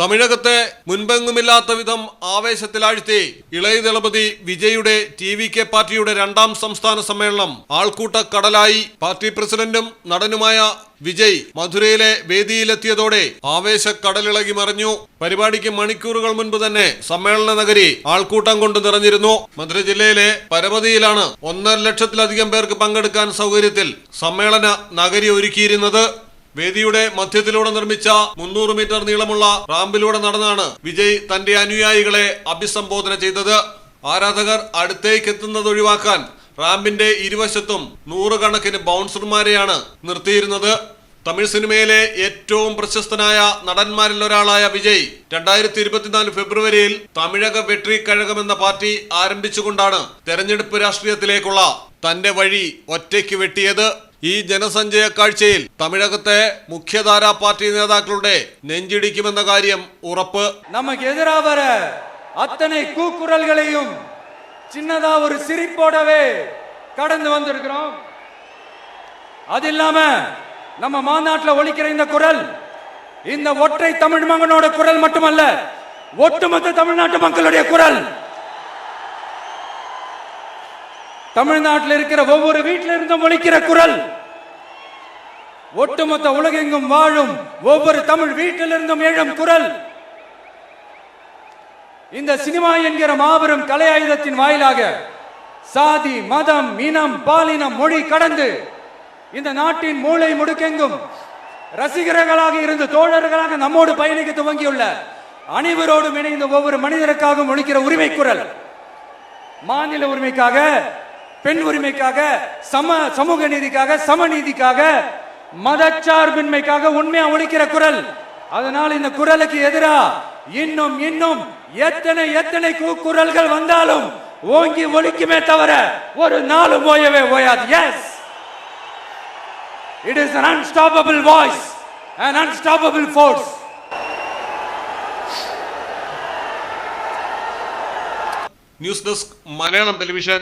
തമിഴകത്തെ മുൻപെങ്ങുമില്ലാത്ത വിധം ആവേശത്തിലാഴ്ത്തി ഇളയ ദളപതി വിജയുടെ ടി വി കെ പാർട്ടിയുടെ രണ്ടാം സംസ്ഥാന സമ്മേളനം ആൾക്കൂട്ട കടലായി പാർട്ടി പ്രസിഡന്റും നടനുമായ വിജയ് മധുരയിലെ വേദിയിലെത്തിയതോടെ ആവേശ കടലിളകി മറിഞ്ഞു. പരിപാടിക്ക് മണിക്കൂറുകൾ മുൻപ് തന്നെ സമ്മേളന നഗരി ആൾക്കൂട്ടം കൊണ്ട് നിറഞ്ഞിരുന്നു. മധുര ജില്ലയിലെ പരമതിയിലാണ് ഒന്നര ലക്ഷത്തിലധികം പേർക്ക് പങ്കെടുക്കാൻ സൗകര്യത്തിൽ സമ്മേളന നഗരി ഒരുക്കിയിരുന്നത്. വേദിയുടെ മധ്യത്തിലൂടെ നിർമ്മിച്ച മുന്നൂറ് മീറ്റർ നീളമുള്ള റാമ്പിലൂടെ നടന്നാണ് വിജയ് തന്റെ അനുയായികളെ അഭിസംബോധന ചെയ്തത്. ആരാധകർ അടുത്തേക്ക് എത്തുന്നത് ഒഴിവാക്കാൻ റാമ്പിന്റെ ഇരുവശത്തും നൂറുകണക്കിന് ബൗൺസർമാരെയാണ് നിർത്തിയിരുന്നത്. തമിഴ് സിനിമയിലെ ഏറ്റവും പ്രശസ്തനായ നടന്മാരിൽ ഒരാളായ വിജയ് രണ്ടായിരത്തി ഇരുപത്തിനാല് ഫെബ്രുവരിയിൽ തമിഴക വെട്രി കഴകം എന്ന പാർട്ടി ആരംഭിച്ചുകൊണ്ടാണ് തെരഞ്ഞെടുപ്പ് രാഷ്ട്രീയത്തിലേക്കുള്ള തന്റെ വഴി ഒറ്റയ്ക്ക് വെട്ടിയത്. ഈ ജനസഞ്ചയ കാഴ്ചയിൽ തമിഴകത്തെ മുഖ്യധാരാ പാർട്ടി നേതാക്കളുടെ നെഞ്ചിടിക്കുമെന്ന കാര്യം ഉറപ്പ് நமக்கு எதிராக வர அத்தனை கூக்குரல்களையும் சின்னதா ஒரு சிரிப்போடவே கடந்து வந்திருக்கிறோம் அது இல்லாம நம்ம மாநாட்டில் ஒலிக்கிற இந்த குரல் இந்த ஒற்றை தமிழ் மகனோட குரல் மட்டுமல்ல ஒட்டுமொத்த தமிழ்நாட்டு மக்களுடைய குரல் தமிழ்நாட்டில் இருக்கிற ஒவ்வொரு வீட்டில் இருந்தும் ஒழிக்கிற குரல். ஒட்டுமொத்த உலகெங்கும் வாழும் ஒவ்வொரு தமிழ் வீட்டிலிருந்தும் எழும் குரல். இந்த சினிமா என்கிற மாபெரும் கலை ஆயுதத்தின் வாயிலாக சாதி மதம் இனம் பாலினம் மொழி கடந்து இந்த நாட்டின் மூளை முடுக்கெங்கும் ரசிகர்களாக இருந்து தோழர்களாக நம்மோடு பயணிக்க துவங்கியுள்ள அனைவரோடும் இணைந்த ஒவ்வொரு மனிதருக்காகவும் ஒழிக்கிற உரிமை குரல் மாநில உரிமைக்காக பெண் உரிமைக்காக சம சமூக நீதிக்காக சமநீதிக்காக மதச்சார்பின்மைக்காக உண்மையா ஒழிக்கிற குரல் அதனால் இந்த குரலுக்கு எதிரா இன்னும் இன்னும் எத்தனை எத்தனை கூ- குரல்கள் வந்தாலும் ஓங்கி ஒழிக்குமே தவிர ஒரு நாளும் ஓயவே ஓயாது yes it is an unstoppable voice an unstoppable force news desk Malayalam television